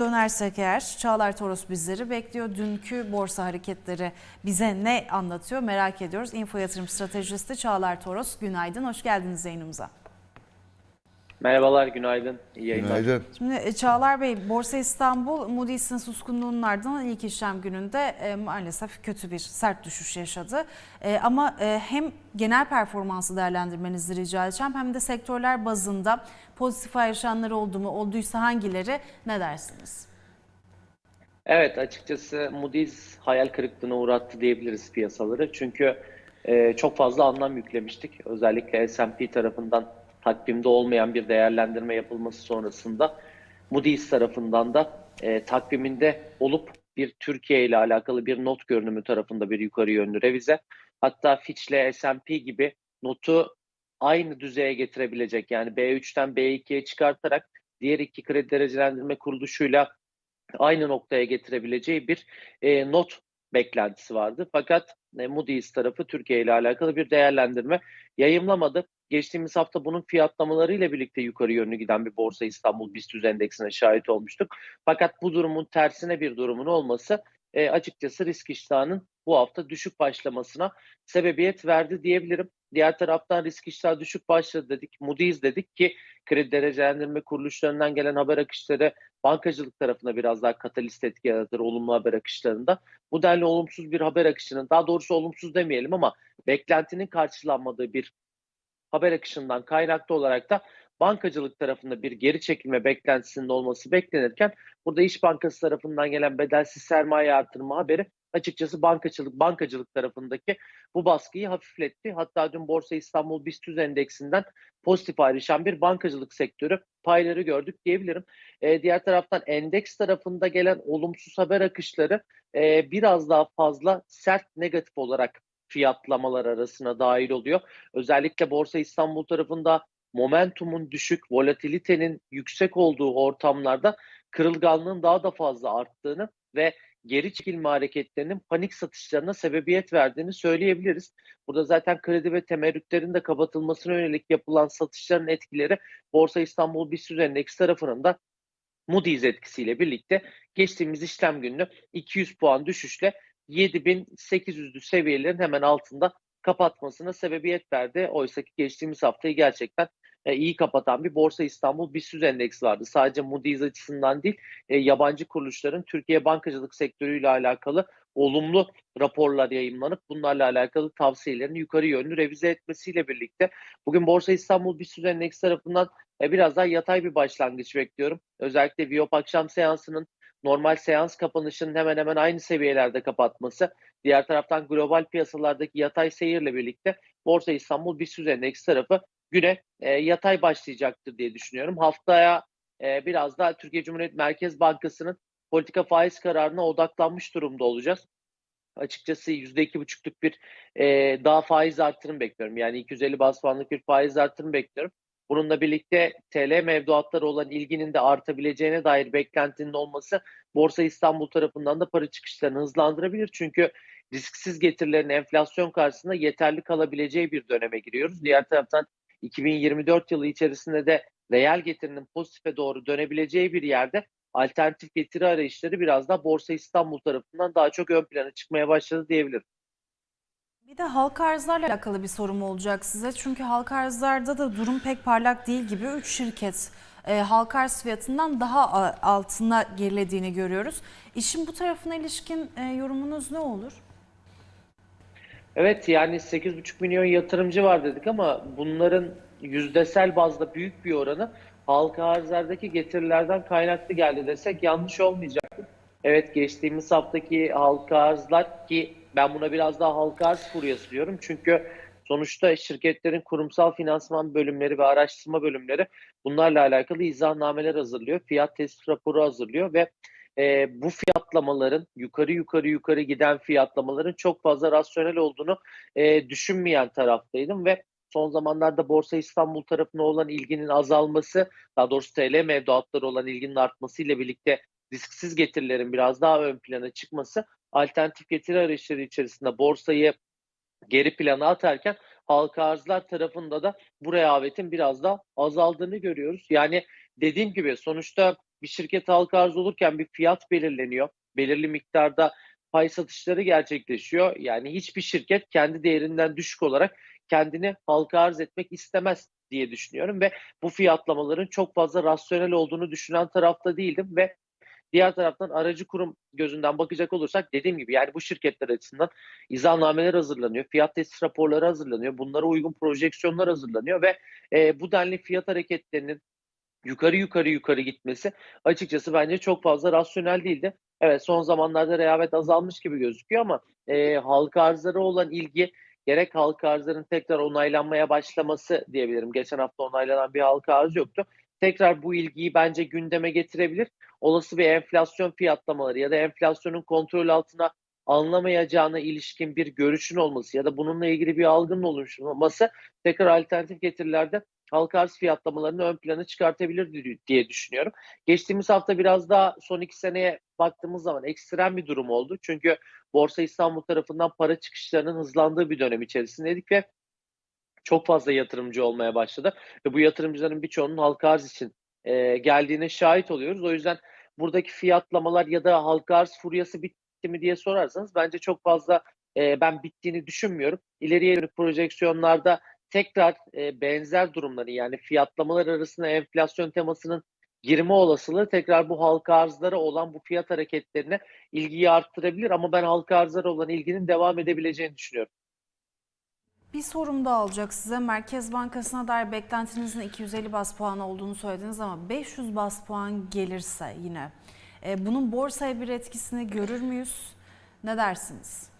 Dönersek eğer Çağlar Toros bizleri bekliyor. Dünkü borsa hareketleri bize ne anlatıyor merak ediyoruz. Info Yatırım Stratejisti Çağlar Toros günaydın. Hoş geldiniz yayınımıza. Merhabalar, günaydın. İyi yayınlar. Günaydın. Şimdi e, Çağlar Bey, Borsa İstanbul Moody's'in suskunluğunun ardından ilk işlem gününde e, maalesef kötü bir sert düşüş yaşadı. E, ama e, hem genel performansı değerlendirmenizi rica edeceğim hem de sektörler bazında pozitif ayrışanlar oldu mu, olduysa hangileri ne dersiniz? Evet, açıkçası Moody's hayal kırıklığına uğrattı diyebiliriz piyasaları. Çünkü e, çok fazla anlam yüklemiştik. Özellikle S&P tarafından takvimde olmayan bir değerlendirme yapılması sonrasında Moody's tarafından da e, takviminde olup bir Türkiye ile alakalı bir not görünümü tarafında bir yukarı yönlü revize. Hatta Fitch ile S&P gibi notu aynı düzeye getirebilecek yani B3'ten B2'ye çıkartarak diğer iki kredi derecelendirme kuruluşuyla aynı noktaya getirebileceği bir e, not beklentisi vardı. Fakat e, Moody's tarafı Türkiye ile alakalı bir değerlendirme yayımlamadı. Geçtiğimiz hafta bunun fiyatlamalarıyla birlikte yukarı yönlü giden bir Borsa İstanbul BIST endeksine şahit olmuştuk. Fakat bu durumun tersine bir durumun olması e, açıkçası risk iştahının bu hafta düşük başlamasına sebebiyet verdi diyebilirim. Diğer taraftan risk iştahı düşük başladı dedik. Moody's dedik ki kredi derecelendirme kuruluşlarından gelen haber akışları bankacılık tarafına biraz daha katalist etki yaratır olumlu haber akışlarında. Bu denli olumsuz bir haber akışının daha doğrusu olumsuz demeyelim ama beklentinin karşılanmadığı bir haber akışından kaynaklı olarak da bankacılık tarafında bir geri çekilme beklentisinin olması beklenirken burada İş Bankası tarafından gelen bedelsiz sermaye artırma haberi açıkçası bankacılık bankacılık tarafındaki bu baskıyı hafifletti. Hatta dün Borsa İstanbul BIST endeksinden pozitif ayrışan bir bankacılık sektörü payları gördük diyebilirim. Ee, diğer taraftan endeks tarafında gelen olumsuz haber akışları e, biraz daha fazla sert negatif olarak fiyatlamalar arasına dahil oluyor. Özellikle Borsa İstanbul tarafında momentumun düşük, volatilitenin yüksek olduğu ortamlarda kırılganlığın daha da fazla arttığını ve geri çekilme hareketlerinin panik satışlarına sebebiyet verdiğini söyleyebiliriz. Burada zaten kredi ve temerrütlerin de kapatılmasına yönelik yapılan satışların etkileri Borsa İstanbul BIST Endeksi tarafının da Moody's etkisiyle birlikte geçtiğimiz işlem gününü 200 puan düşüşle 7800'lü seviyelerin hemen altında kapatmasına sebebiyet verdi. Oysa ki geçtiğimiz haftayı gerçekten e, iyi kapatan bir Borsa İstanbul BIST endeksi vardı. Sadece Moody's açısından değil, e, yabancı kuruluşların Türkiye bankacılık sektörüyle alakalı olumlu raporlar yayınlanıp bunlarla alakalı tavsiyelerini yukarı yönlü revize etmesiyle birlikte bugün Borsa İstanbul BIST endeksi tarafından e, biraz daha yatay bir başlangıç bekliyorum. Özellikle Viyop akşam seansının normal seans kapanışının hemen hemen aynı seviyelerde kapatması, diğer taraftan global piyasalardaki yatay seyirle birlikte Borsa İstanbul BIST endeksi tarafı güne e, yatay başlayacaktır diye düşünüyorum. Haftaya e, biraz daha Türkiye Cumhuriyet Merkez Bankası'nın politika faiz kararına odaklanmış durumda olacağız. Açıkçası %2,5'luk bir e, daha faiz artırım bekliyorum. Yani 250 bas puanlık bir faiz artırım bekliyorum. Bununla birlikte TL mevduatları olan ilginin de artabileceğine dair beklentinin olması Borsa İstanbul tarafından da para çıkışlarını hızlandırabilir. Çünkü risksiz getirilerin enflasyon karşısında yeterli kalabileceği bir döneme giriyoruz. Diğer taraftan 2024 yılı içerisinde de reel getirinin pozitife doğru dönebileceği bir yerde alternatif getiri arayışları biraz da Borsa İstanbul tarafından daha çok ön plana çıkmaya başladı diyebilirim. Bir de halka arzlarla alakalı bir sorum olacak size. Çünkü halka arzlarda da durum pek parlak değil gibi 3 şirket e, halka arz fiyatından daha altına gerilediğini görüyoruz. İşin bu tarafına ilişkin e, yorumunuz ne olur? Evet yani 8,5 milyon yatırımcı var dedik ama bunların yüzdesel bazda büyük bir oranı halka arzlardaki getirilerden kaynaklı geldi desek yanlış olmayacak. Evet geçtiğimiz haftaki halka arzlar ki ben buna biraz daha halka arz furyası diyorum. Çünkü sonuçta şirketlerin kurumsal finansman bölümleri ve araştırma bölümleri bunlarla alakalı izahnnameler hazırlıyor. Fiyat tespit raporu hazırlıyor ve e, bu fiyatlamaların yukarı yukarı yukarı giden fiyatlamaların çok fazla rasyonel olduğunu e, düşünmeyen taraftaydım ve son zamanlarda Borsa İstanbul tarafına olan ilginin azalması, daha doğrusu TL mevduatları olan ilginin artması ile birlikte risksiz getirilerin biraz daha ön plana çıkması alternatif getiri arayışları içerisinde borsayı geri plana atarken halka arzlar tarafında da bu rehavetin biraz daha azaldığını görüyoruz. Yani dediğim gibi sonuçta bir şirket halka arz olurken bir fiyat belirleniyor. Belirli miktarda pay satışları gerçekleşiyor. Yani hiçbir şirket kendi değerinden düşük olarak kendini halka arz etmek istemez diye düşünüyorum ve bu fiyatlamaların çok fazla rasyonel olduğunu düşünen tarafta değildim ve diğer taraftan aracı kurum gözünden bakacak olursak dediğim gibi yani bu şirketler açısından izahnnameler hazırlanıyor, fiyat test raporları hazırlanıyor, bunlara uygun projeksiyonlar hazırlanıyor ve e, bu denli fiyat hareketlerinin yukarı yukarı yukarı gitmesi açıkçası bence çok fazla rasyonel değildi. Evet son zamanlarda rehavet azalmış gibi gözüküyor ama e, halka arzlara olan ilgi gerek halka arzların tekrar onaylanmaya başlaması diyebilirim. Geçen hafta onaylanan bir halka arz yoktu. Tekrar bu ilgiyi bence gündeme getirebilir. Olası bir enflasyon fiyatlamaları ya da enflasyonun kontrol altına alınamayacağına ilişkin bir görüşün olması ya da bununla ilgili bir algının oluşması tekrar alternatif getirilerde halka arz fiyatlamalarını ön plana çıkartabilir diye düşünüyorum. Geçtiğimiz hafta biraz daha son iki seneye baktığımız zaman ekstrem bir durum oldu. Çünkü Borsa İstanbul tarafından para çıkışlarının hızlandığı bir dönem içerisindeydik ve çok fazla yatırımcı olmaya başladı. Ve bu yatırımcıların birçoğunun halka arz için e, geldiğine şahit oluyoruz. O yüzden buradaki fiyatlamalar ya da halka arz furyası bitti mi diye sorarsanız bence çok fazla e, ben bittiğini düşünmüyorum. İleriye dönük projeksiyonlarda tekrar e, benzer durumları yani fiyatlamalar arasında enflasyon temasının girme olasılığı tekrar bu halka arzlara olan bu fiyat hareketlerine ilgiyi arttırabilir ama ben halka arzlara olan ilginin devam edebileceğini düşünüyorum. Bir sorum daha olacak size. Merkez Bankası'na dair beklentinizin 250 bas puan olduğunu söylediniz ama 500 bas puan gelirse yine e, bunun borsaya bir etkisini görür müyüz? Ne dersiniz?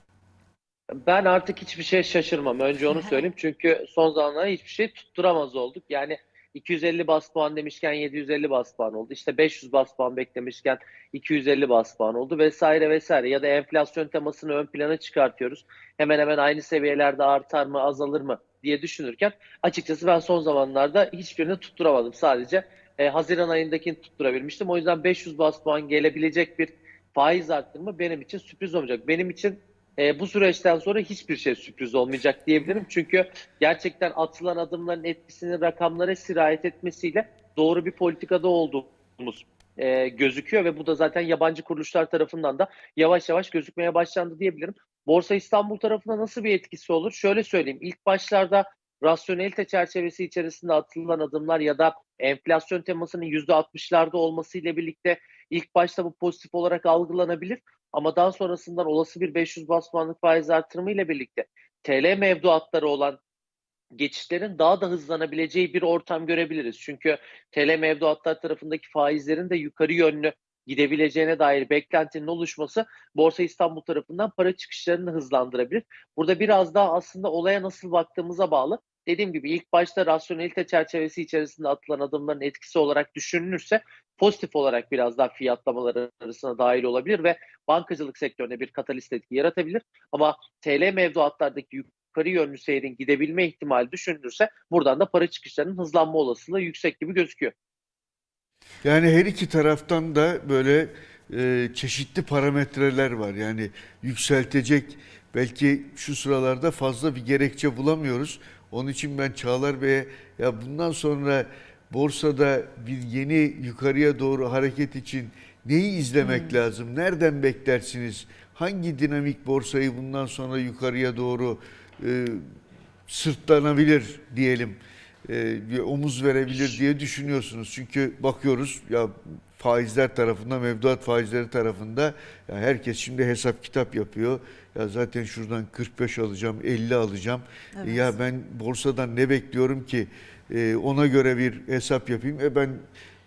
Ben artık hiçbir şey şaşırmam. Önce onu söyleyeyim. Çünkü son zamanlarda hiçbir şey tutturamaz olduk. Yani 250 bas puan demişken 750 bas puan oldu. İşte 500 bas puan beklemişken 250 bas puan oldu vesaire vesaire. Ya da enflasyon temasını ön plana çıkartıyoruz. Hemen hemen aynı seviyelerde artar mı azalır mı diye düşünürken açıkçası ben son zamanlarda hiçbirini tutturamadım. Sadece e, Haziran ayındakini tutturabilmiştim. O yüzden 500 bas puan gelebilecek bir faiz arttırma benim için sürpriz olmayacak. Benim için e, bu süreçten sonra hiçbir şey sürpriz olmayacak diyebilirim. Çünkü gerçekten atılan adımların etkisinin rakamlara sirayet etmesiyle doğru bir politikada olduğumuz e, gözüküyor ve bu da zaten yabancı kuruluşlar tarafından da yavaş yavaş gözükmeye başlandı diyebilirim. Borsa İstanbul tarafına nasıl bir etkisi olur? Şöyle söyleyeyim. İlk başlarda rasyonelite çerçevesi içerisinde atılan adımlar ya da enflasyon temasının %60'larda olmasıyla birlikte ilk başta bu pozitif olarak algılanabilir. Ama daha sonrasından olası bir 500 bas puanlık faiz artırımı ile birlikte TL mevduatları olan geçişlerin daha da hızlanabileceği bir ortam görebiliriz. Çünkü TL mevduatlar tarafındaki faizlerin de yukarı yönlü gidebileceğine dair beklentinin oluşması Borsa İstanbul tarafından para çıkışlarını hızlandırabilir. Burada biraz daha aslında olaya nasıl baktığımıza bağlı. Dediğim gibi ilk başta rasyonelite çerçevesi içerisinde atılan adımların etkisi olarak düşünülürse pozitif olarak biraz daha fiyatlamalar arasına dahil olabilir ve bankacılık sektörüne bir katalist etki yaratabilir. Ama TL mevduatlardaki yukarı yönlü seyrin gidebilme ihtimali düşünülürse buradan da para çıkışlarının hızlanma olasılığı yüksek gibi gözüküyor. Yani her iki taraftan da böyle e, çeşitli parametreler var. Yani yükseltecek belki şu sıralarda fazla bir gerekçe bulamıyoruz. Onun için ben Çağlar Bey'e ya bundan sonra borsada bir yeni yukarıya doğru hareket için neyi izlemek lazım? Nereden beklersiniz? Hangi dinamik borsayı bundan sonra yukarıya doğru e, sırtlanabilir diyelim? e, bir omuz verebilir diye düşünüyorsunuz. Çünkü bakıyoruz ya faizler tarafında, mevduat faizleri tarafında ya herkes şimdi hesap kitap yapıyor. Ya zaten şuradan 45 alacağım, 50 alacağım. Evet. Ya ben borsadan ne bekliyorum ki E, ona göre bir hesap yapayım. E ben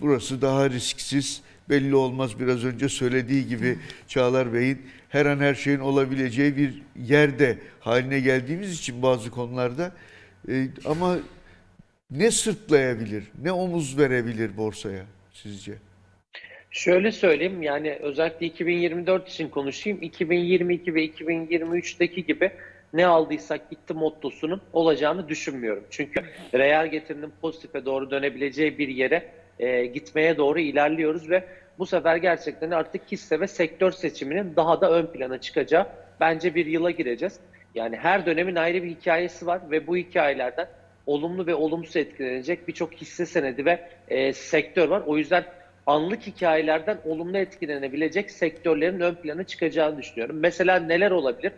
burası daha risksiz. Belli olmaz biraz önce söylediği gibi Çağlar Bey'in her an her şeyin olabileceği bir yerde haline geldiğimiz için bazı konularda E, ama ne sırtlayabilir, ne omuz verebilir borsaya sizce? Şöyle söyleyeyim yani özellikle 2024 için konuşayım. 2022 ve 2023'teki gibi ne aldıysak gitti mottosunun olacağını düşünmüyorum. Çünkü reel getirinin pozitife doğru dönebileceği bir yere e, gitmeye doğru ilerliyoruz ve bu sefer gerçekten artık hisse ve sektör seçiminin daha da ön plana çıkacağı bence bir yıla gireceğiz. Yani her dönemin ayrı bir hikayesi var ve bu hikayelerden olumlu ve olumsuz etkilenecek birçok hisse senedi ve e, sektör var. O yüzden anlık hikayelerden olumlu etkilenebilecek sektörlerin ön plana çıkacağını düşünüyorum. Mesela neler olabilir?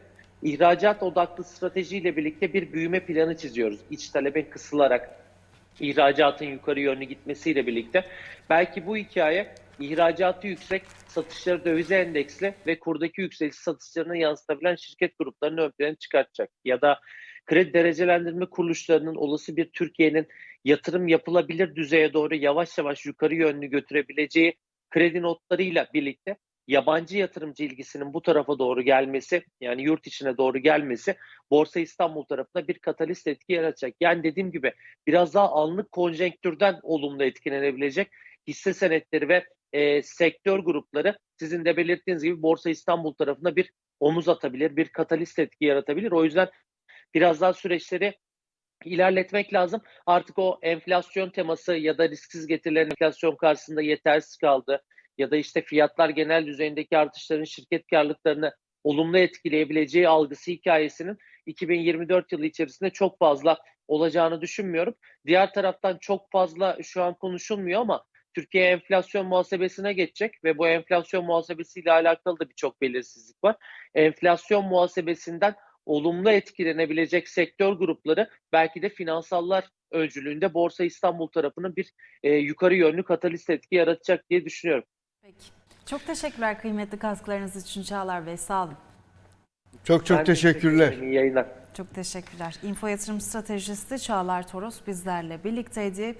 İhracat odaklı stratejiyle birlikte bir büyüme planı çiziyoruz. İç talebin kısılarak ihracatın yukarı yönlü gitmesiyle birlikte. Belki bu hikaye ihracatı yüksek, satışları dövize endeksli ve kurdaki yükseliş satışlarına yansıtabilen şirket gruplarını ön plana çıkartacak. Ya da kredi derecelendirme kuruluşlarının olası bir Türkiye'nin yatırım yapılabilir düzeye doğru yavaş yavaş yukarı yönlü götürebileceği kredi notlarıyla birlikte yabancı yatırımcı ilgisinin bu tarafa doğru gelmesi yani yurt içine doğru gelmesi Borsa İstanbul tarafında bir katalist etki yaratacak. Yani dediğim gibi biraz daha anlık konjonktürden olumlu etkilenebilecek hisse senetleri ve e, sektör grupları sizin de belirttiğiniz gibi Borsa İstanbul tarafında bir omuz atabilir, bir katalist etki yaratabilir. O yüzden biraz daha süreçleri ilerletmek lazım. Artık o enflasyon teması ya da risksiz getirilerin enflasyon karşısında yetersiz kaldı ya da işte fiyatlar genel düzeyindeki artışların şirket karlılıklarını olumlu etkileyebileceği algısı hikayesinin 2024 yılı içerisinde çok fazla olacağını düşünmüyorum. Diğer taraftan çok fazla şu an konuşulmuyor ama Türkiye enflasyon muhasebesine geçecek ve bu enflasyon muhasebesiyle alakalı da birçok belirsizlik var. Enflasyon muhasebesinden olumlu etkilenebilecek sektör grupları belki de finansallar öncülüğünde Borsa İstanbul tarafının bir e, yukarı yönlü katalist etki yaratacak diye düşünüyorum. Peki. Çok teşekkürler kıymetli katkılarınız için Çağlar Bey. Sağ olun. Çok çok Ben teşekkür teşekkürler. İyi yayınlar. Çok teşekkürler. Info Yatırım Stratejisti Çağlar Toros bizlerle birlikteydi.